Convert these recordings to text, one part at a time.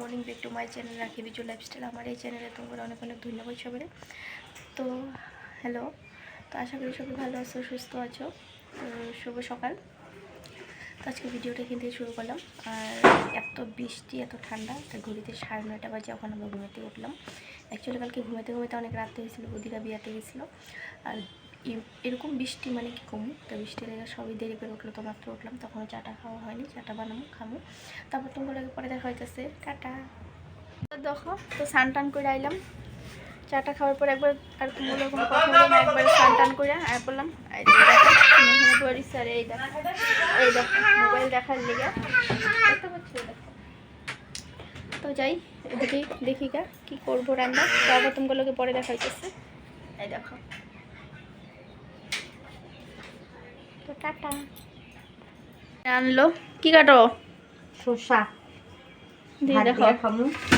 Morning back to my channel Rakhi Biju lifestyle. আমার এই চ্যানেলে তোমাদের অনেক অনেক ধন্যবাদ সবাই তো, হ্যালো, তো আশা করি সবাই ভালো আছো, সুস্থ আছো। তো, শুভ সকাল। তো আজকে ভিডিওটা থেকে শুরু করলাম। আর এত বৃষ্টি, এত ঠান্ডা তাই ঘড়িতে সাড়ে নয়টা বাজে এখন আমরা ঘুমাতে উঠলাম। অ্যাকচুয়ালি কালকে ঘুমাতে ঘুমাতে অনেক রাত্রে হয়েছিলো বদিরা বিয়াতে গেছিল। আর এরকম বৃষ্টি মানে কি কমু? তো বৃষ্টি লেগে সবই দেরি করে উঠল। তো মাত্র উঠলাম তখনও চাটা খাওয়া হয়নি। চাটা বানাবো খামো তারপর তোমার পরে দেখা হইতেছে। টাটা। দেখো তো স্নান টান করে আইলাম। চাটা খাওয়ার পর একবার আর কোনো কোনো কথা বলে না একবার স্নান টান করে আর বললাম দেখো, বলিস এই দেখো এই দেখো মোবাইল দেখার লেগে। দেখো। তো যাই এদিকে দেখি গা কি করব রান্না। তারপর তোমাগুলোকে পরে দেখা হইতেছে। এই দেখো। টাটা। আনলো। কি কাটো? শসা। দেখো।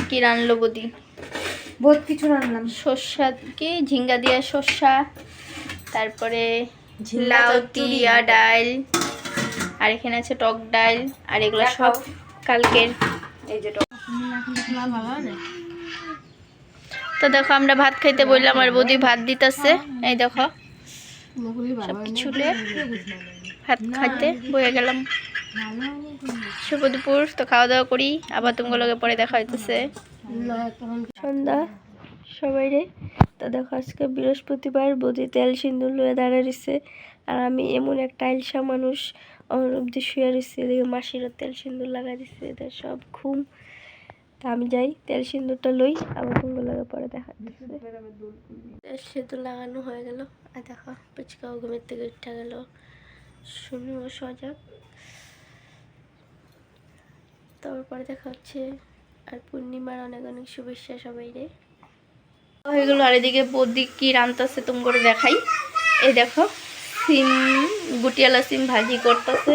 কি রানলো বদি? বহুত কিছু শসা কি? ঝিঙ্গা দিয়া শসা। তারপরে লাউ চচ্চড়ি। ডাল। আর এখানে আছে টক ডাল। আর এগুলো সব কালকের। এই যে তো দেখো আমরা ভাত খাইতে বললাম আর বৌদি ভাত দিতেছে। এই দেখো। সব কিছু ভাত খাইতে বয়ে গেলাম। শুভ দুপুর তো খাওয়া দাওয়া করি। আবার তোমাগুলোকে পরে দেখা হইতেছে। সন্ধ্যা সবাই রে। তো দেখো আজকে বৃহস্পতিবার বদি তেল সিন্দুর লয়ে দাঁড়া রয়েছে আর আমি এমন একটা আইলসা মানুষ আমার অব্দি শুয়ে রয়েছে এদিকে মাসিরও তেল সিন্দুর লাগা দিচ্ছে এদের সব ঘুম। তা আমি যাই, তেল সিন্দুরটা লই, আবার তোমাগুলোকে পরে দেখা তেল সিন্দুর লাগানো হয়ে গেল, আর দেখো পুচকাও ঘুমের থেকে উঠে গেল। শুনিও সজাগ। তারপরে দেখা হচ্ছে, আর পূর্ণিমার অনেক অনেক শুভেচ্ছা সবাই রে হয়ে গেলো, আর এদিকে বৌদি কি রান্তাছে তুমি করে দেখাই। এই দেখো সিম গুটিয়ালা সিম ভাজি করতেছে।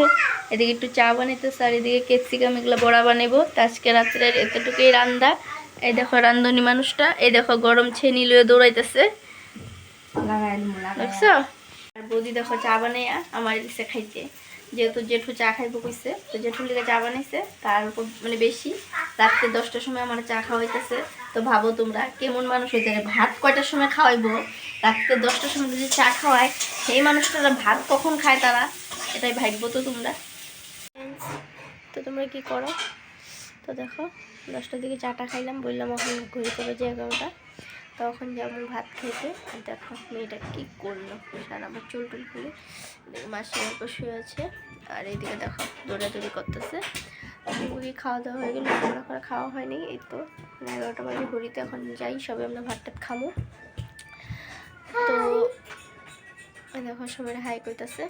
এদিকে একটু চা বানাইতেছে আর এদিকে ক্যাপসিকাম এগুলো বড়া বানাবো তো আজকে রাত্রের এতটুকুই রান্দা এই দেখো রান্ধনি মানুষটা এই দেখো গরম ছেনি লুয়ে দৌড়াইতেছে। দেখছ? আর বৌদি দেখো চা বানাইয়া আমার দিছে খাইতে। যেহেতু জেঠু চা খাইবো কইছে, তো জেঠুর লিগে চা বানাইছে, তার উপর মানে বেশি। রাত্রে দশটার সময় আমার চা খাওয়াইতেছে তো ভাবো তোমরা, কেমন মানুষ হইতে ভাত কয়টার সময় খাওয়াইবো? রাত্রে দশটার সময় যদি চা খাওয়ায়, সেই মানুষটারা ভাত কখন খায় তারা? এটাই ভাববো তো তোমরা। তো তোমরা কি করো? তো দেখো, দশটার দিকে চাটা খাইলাম, বললাম এখন ঘুরতে যে এগারোটা। তখন যেমন ভাত খেতে আর দেখো মেয়েটা কি করল সারা আমার চুল টুল খুলে। মাসি অল্প শুয়ে আছে, আর এইদিকে দেখো দৌড়াদৌড়ি করতেছে। মুরগি খাওয়া দাওয়া হয়ে গেল আমরা করে খাওয়া হয়নি। এই তো মানে এগারোটা বাজে, ঘড়িতে এখন যাই, সবে আমরা ভাত টাত খামো। তো দেখো সবাই হাই করতেছে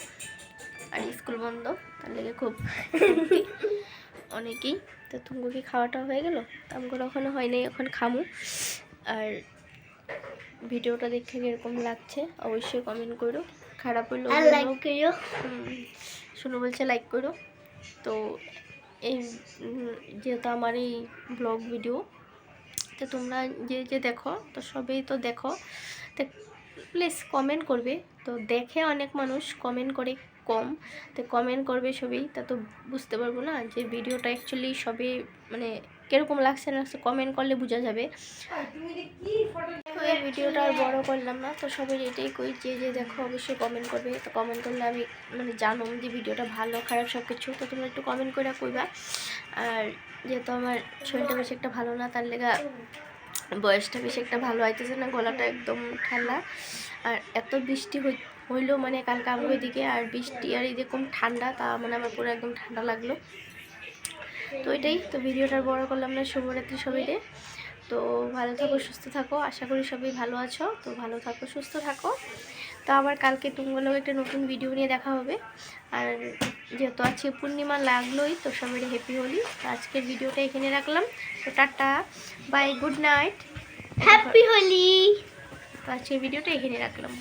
আর স্কুল বন্ধ, তার লেগে খুব অনেকেই। তো তুমি খাওয়াটা হয়ে গেল? আমগুলো এখনও হয়নি এখন খামু। আর ভিডিওটা দেখে কীরকম লাগছে অবশ্যই কমেন্ট করো। খারাপ হলো লাইক করো শুনো বলছে লাইক করো। তো এই যেহেতু আমার এই ব্লগ ভিডিও তো তোমরা যে যে দেখো তো সবেই তো দেখো। তো প্লিজ কমেন্ট করবে। তো দেখে অনেক মানুষ কমেন্ট করে কম। তো কমেন্ট করবে সবই। তা তো বুঝতে পারব না যে ভিডিওটা অ্যাকচুয়ালি সবে মানে কীরকম লাগছে না লাগছে কমেন্ট করলে বোঝা যাবে। এই ভিডিওটা আর বড় করলাম না, তো সবাই এটাই কই যে যে দেখো অবশ্যই কমেন্ট করবে। তো কমেন্ট করলে আমি মানে জানো যে ভিডিওটা ভালো, খারাপ সব কিছু তো তোমরা একটু কমেন্ট করে কইবা। আর যেহেতু আমার শরীরটা বেশি একটা ভালো না, তার লেগা বয়সটা বেশি একটা ভালো আইতেছে না, গলাটা একদম ঠান্ডা। আর এত বৃষ্টি হই, হইল মানে কালকে আমার দিকে, আর বৃষ্টি আর এরকম ঠান্ডা, তা মানে আমার পুরো একদম ঠান্ডা লাগল। তো এটাই তো ভিডিওটা বড় করলাম না শুভরাত্রি সবাই রে তো ভালো থাকো সুস্থ থাকো আশা করি সবাই ভালো আছো তো ভালো থাকো সুস্থ থাকো। তো আবার কালকে তুমগুলো একটা নতুন ভিডিও নিয়ে দেখা হবে। আর যেহেতু আজকে পূর্ণিমা লাগলোই তো সবাই হ্যাপি হলি। তো আজকের ভিডিওটা এখানে রাখলাম। তো tata bye good night happy Holi. তো আজকের ভিডিওটা এখানে রাখলাম।